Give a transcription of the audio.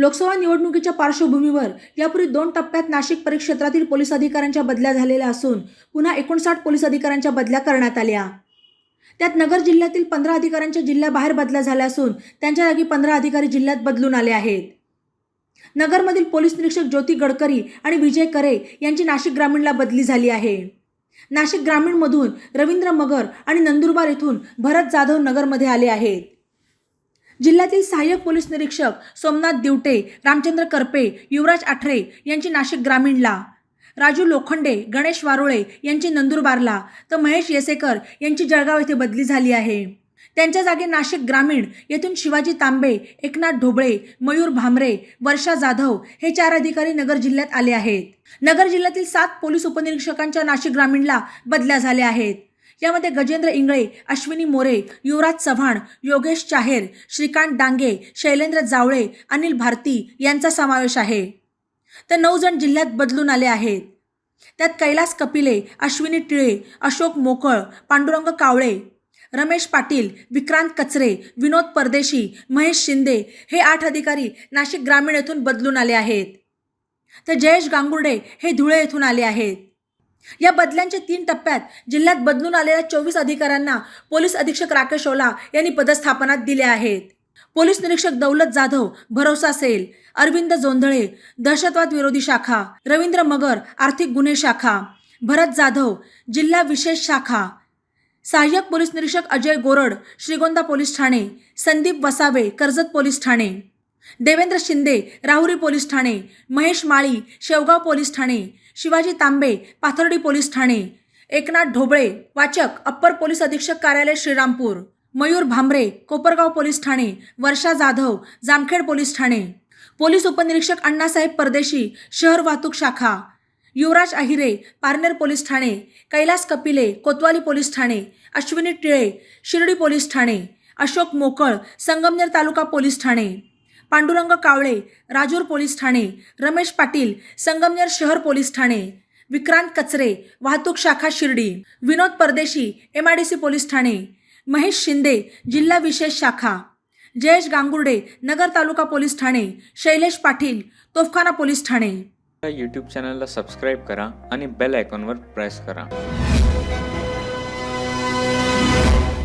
लोकसभा निवडणुकीच्या पार्श्वभूमीवर यापूर्वी दोन टप्प्यात नाशिक परिक्षेत्रातील पोलीस अधिकाऱ्यांच्या बदल्या झालेल्या असून पुन्हा एकोणसाठ पोलीस अधिकाऱ्यांच्या बदल्या करण्यात आल्या. त्यात नगर जिल्ह्यातील पंधरा अधिकाऱ्यांच्या जिल्ह्याबाहेर बदल्या झाल्या असून त्यांच्या जागी पंधरा अधिकारी जिल्ह्यात बदलून आले आहेत. नगरमधील पोलीस निरीक्षक ज्योती गडकरी आणि विजय करे यांची नाशिक ग्रामीणला बदली झाली आहे. नाशिक ग्रामीणमधून रवींद्र मगर आणि नंदुरबार येथून भरत जाधव नगरमध्ये आले आहेत. जिल्ह्यातील सहाय्यक पोलीस निरीक्षक सोमनाथ दिवटे रामचंद्र करपे युवराज आठरे यांची नाशिक ग्रामीणला. राजू लोखंडे गणेश वारोळे यांची नंदुरबारला. तर महेश येसेकर यांची जळगाव येथे बदली झाली आहे. त्यांच्या जागी नाशिक ग्रामीण येथून शिवाजी तांबे एकनाथ ढोबळे मयूर भामरे वर्षा जाधव हे चार अधिकारी नगर जिल्ह्यात आले आहेत. नगर जिल्ह्यातील सात पोलीस उपनिरीक्षकांच्या नाशिक ग्रामीणला बदल्या झाल्या आहेत. यामध्ये गजेंद्र इंगळे अश्विनी मोरे युवराज चव्हाण योगेश चाहेर श्रीकांत डांगे शैलेंद्र जावळे अनिल भारती यांचा समावेश आहे. तर नऊ जण जिल्ह्यात बदलून आले आहेत. त्यात कैलास कपिले अश्विनी टिळे अशोक मोकळ पांडुरंग कावळे रमेश पाटील विक्रांत कचरे विनोद परदेशी महेश शिंदे हे आठ अधिकारी नाशिक ग्रामीण येथून बदलून आले आहेत. तर जयेश गांगुर्डे हे धुळे येथून आले आहेत. या बदल्यांच्या तीन टप्प्यात जिल्ह्यात बदलून आलेल्या चोवीस अधिकाऱ्यांना पोलीस अधीक्षक राकेश ओला यांनी पदस्थापनात दिले आहेत. पोलीस निरीक्षक दौलत जाधव भरोसा सेल अरविंद जोंधळे दहशतवाद विरोधी शाखा रवींद्र मगर आर्थिक गुन्हे शाखा भरत जाधव जिल्हा विशेष शाखा. सहाय्यक पोलीस निरीक्षक अजय गोरड श्रीगोंदा पोलीस ठाणे संदीप वसावे कर्जत पोलीस ठाणे. देवेंद्र शिंदे राहुरी पोलीस ठाणे महेश माळी शेवगाव पोलीस ठाणे शिवाजी तांबे पाथर्डी पोलीस ठाणे. एकनाथ ढोबळे वाचक अप्पर पोलीस अधीक्षक कार्यालय श्रीरामपूर. मयूर भांबरे कोपरगाव पोलीस ठाणे. वर्षा जाधव जामखेड पोलीस ठाणे. पोलीस उपनिरीक्षक अण्णासाहेब परदेशी शहर वाहतूक शाखा. युवराज अहिरे पारनेर पोलीस ठाणे. कैलास कपिले कोतवाली पोलीस ठाणे. अश्विनी टिळे शिर्डी पोलीस ठाणे. अशोक मोकळ संगमनेर तालुका पोलीस ठाणे. पांडुरंग कावळे राजूर पोलीस ठाणे रमेश पाटील संगमनेर शहर पोलीस ठाणे विक्रांत कचरे वाहतूक शाखा Shirdi Vinod Pardeshi M I D C police Thane Mahesh Shinde जिल्हा विशेष शाखा जयेश गांगुर्डे नगर तालुका पोलीस ठाणे शैलेश पाटील तोफखाना पोलीस ठाणे. यूट्यूब चॅनलला सबस्क्राईब करा आणि बेल आयकॉनवर प्रेस करा.